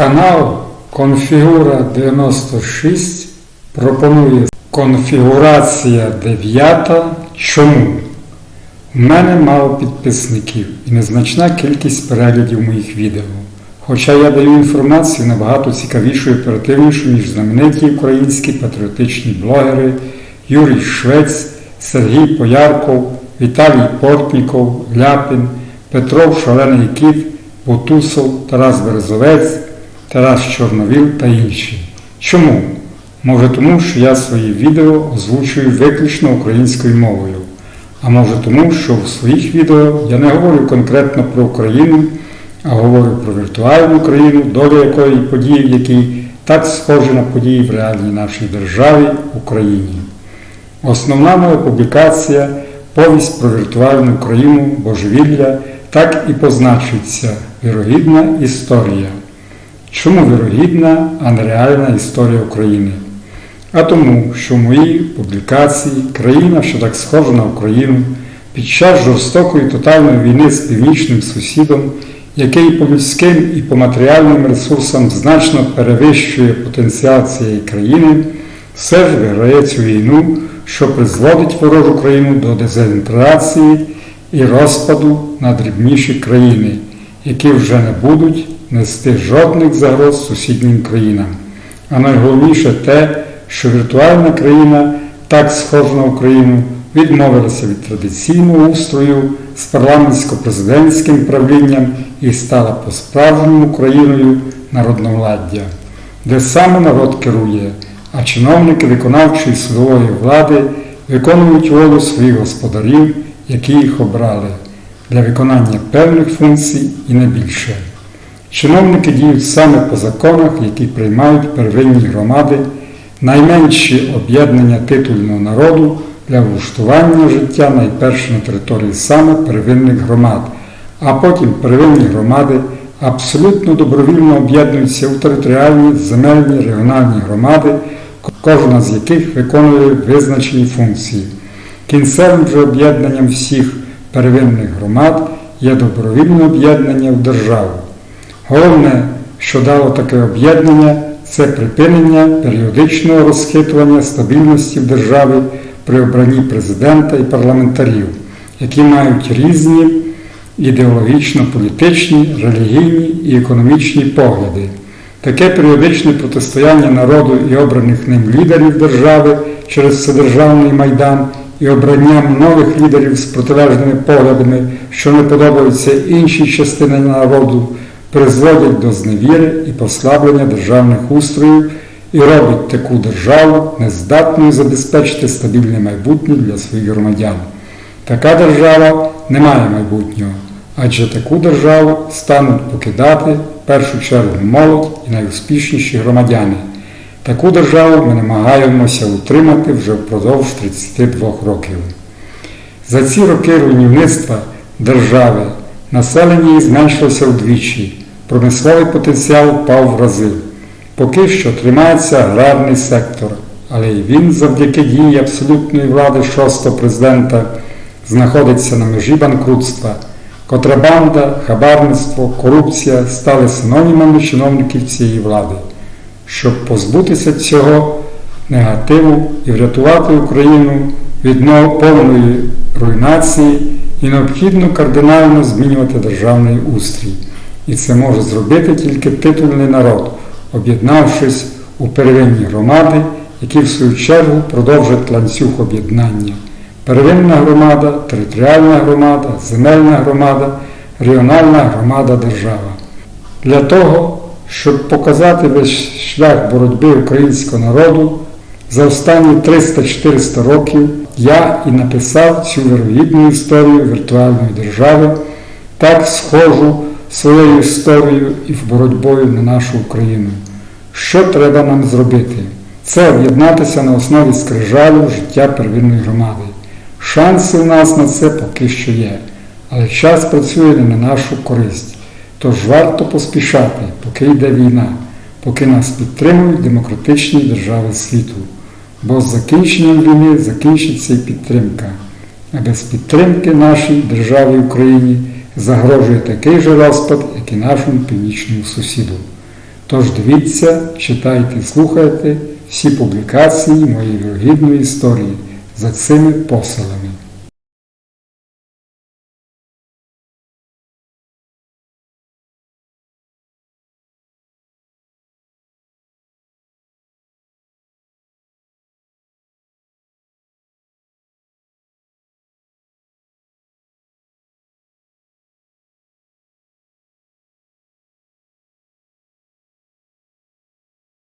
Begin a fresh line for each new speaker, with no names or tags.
Канал Конфігура 96 пропонує конфігурація 9. Чому? У мене мало підписників і незначна кількість переглядів моїх відео. Хоча я даю інформацію набагато цікавішу і оперативнішу, ніж знамениті українські патріотичні блогери Юрій Швець, Сергій Поярков, Віталій Портніков, Ляпін, Петров Шалений Кіт, Бутусов, Тарас Березовець, Тарас Чорновіл та інші. Чому? Може тому, що я свої відео озвучую виключно українською мовою. А може тому, що в своїх відео я не говорю конкретно про Україну, а говорю про віртуальну країну, доля якої події, в якій так схожі на події в реальній нашій державі Україні. Основна моя публікація повість про віртуальну країну Божевілля так і позначується вірогідна історія. Чому вірогідна, а не реальна історія України? А тому, що в моїй публікації країна, що так схожа на Україну, під час жорстокої тотальної війни з північним сусідом, який по людським і по матеріальним ресурсам значно перевищує потенціал цієї країни, все ж виграє цю війну, що призводить ворожу країну до дезінтеграції і розпаду на дрібніші країни, які вже не будуть нести жодних загроз сусіднім країнам. А найголовніше те, що віртуальна країна, так схожа на Україну, відмовилася від традиційного устрою з парламентсько-президентським правлінням і стала по-справжньому країною народновладдя, де саме народ керує, а чиновники виконавчої судової влади виконують волю своїх господарів, які їх обрали, для виконання певних функцій і не більше. Чиновники діють саме по законах, які приймають первинні громади, найменші об'єднання титульного народу для влаштування життя найперше на території саме первинних громад, а потім первинні громади абсолютно добровільно об'єднуються у територіальні земельні регіональні громади, кожна з яких виконує визначені функції. Кінцевим же об'єднанням всіх первинних громад є добровільне об'єднання в державу. Головне, що дало таке об'єднання, це припинення періодичного розхитування стабільності в державі при обранні президента і парламентарів, які мають різні ідеологічно-політичні, релігійні і економічні погляди. Таке періодичне протистояння народу і обраних ним лідерів держави через Вседержавний майдан і обранням нових лідерів з протилежними поглядами, що не подобаються іншій частині народу, призводять до зневіри і послаблення державних устроїв і робить таку державу нездатною забезпечити стабільне майбутнє для своїх громадян. Така держава не має майбутнього, адже таку державу стануть покидати в першу чергу молодь і найуспішніші громадяни. Таку державу ми намагаємося утримати вже впродовж 32 років. За ці роки руйнівництва держави населення зменшилося вдвічі, промисловий потенціал впав в рази. Поки що тримається аграрний сектор, але й він завдяки дії абсолютної влади шостого президента знаходиться на межі банкрутства. Контрабанда, хабарництво, корупція стали синонімами чиновників цієї влади. Щоб позбутися цього негативу і врятувати Україну від повної руйнації, і необхідно кардинально змінювати державний устрій. І це може зробити тільки титульний народ, об'єднавшись у первинні громади, які в свою чергу продовжать ланцюг об'єднання. Первинна громада, територіальна громада, земельна громада, регіональна громада держава. Для того, щоб показати весь шлях боротьби українського народу, за останні 300-400 років я і написав цю вірогідну історію віртуальної держави, так схожу своєю історією і боротьбою на нашу Україну. Що треба нам зробити? Це об'єднатися на основі скрижалю життя первинної громади. Шанси у нас на це поки що є, але час працює не на нашу користь. Тож варто поспішати, поки йде війна, поки нас підтримують демократичні держави світу. Бо з закінченням війни закінчиться і підтримка. А без підтримки нашій державі Україні загрожує такий же розпад, як і нашому північному сусіду. Тож дивіться, читайте, слухайте всі публікації моєї вірогідної історії за цими посилами.